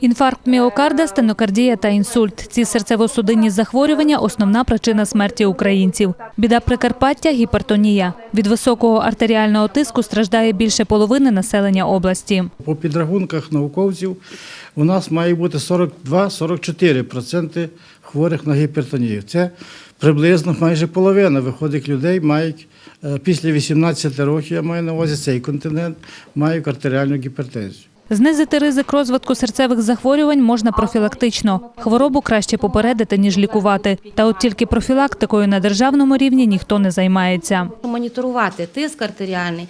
Інфаркт міокарда, стенокардія та інсульт. Ці серцево-судинні захворювання – основна причина смерті українців. Біда Прикарпаття – гіпертонія. Від високого артеріального тиску страждає більше половини населення області. По підрахунках науковців у нас має бути 42-44% хворих на гіпертонію. Це приблизно майже половина виходить людей мають е, після 18 років, я маю на увазі цей континент, мають артеріальну гіпертензію. Знизити ризик розвитку серцевих захворювань можна профілактично. Хворобу краще попередити, ніж лікувати. Та от тільки профілактикою на державному рівні ніхто не займається. моніторувати тиск артеріальний,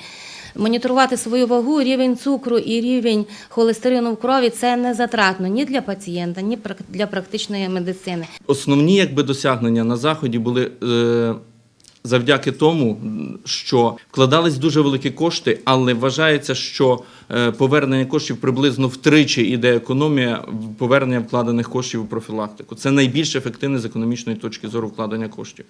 моніторувати свою вагу, рівень цукру і рівень холестерину в крові це не затратно ні для пацієнта, ні прак- для практичної медицини. Основні якби досягнення на заході були е, завдяки тому, що вкладались дуже великі кошти, але вважається, що е, повернення коштів приблизно втричі іде економія повернення вкладених коштів у профілактику. Це найбільш ефективне з економічної точки зору вкладення коштів.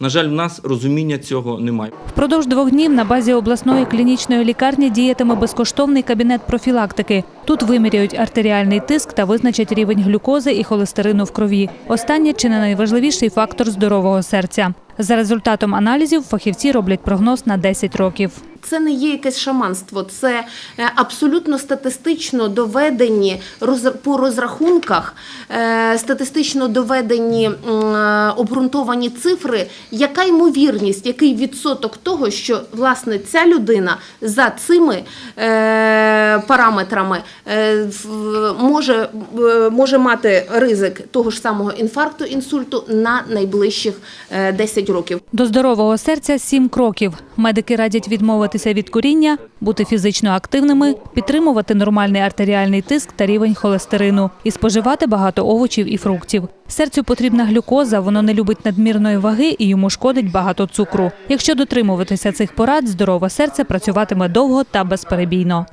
На жаль, в нас розуміння цього немає. Впродовж двох днів на базі обласної клінічної лікарні діятиме безкоштовний кабінет профілактики. Тут виміряють артеріальний тиск та визначать рівень глюкози і холестерину в крові. Останнє чи не найважливіший фактор здорового серця. За результатом аналізів фахівці роблять прогноз на 10 років. Це не є якесь шаманство, це е, абсолютно статистично доведені по розрахунках, е, статистично доведені е, обґрунтовані цифри, яка ймовірність, який відсоток того, що власне ця людина за цими параметрами може, може мати ризик того ж самого інфаркту, інсульту на найближчих е, 10 років. До здорового серця сім кроків. Медики радять відмовитися від куріння, бути фізично активними, підтримувати нормальний артеріальний тиск та рівень холестерину і споживати багато овочів і фруктів. Серцю потрібна глюкоза, воно не любить надмірної ваги і йому шкодить багато цукру. Якщо дотримуватися цих порад, здорове серце працюватиме довго та безперебійно.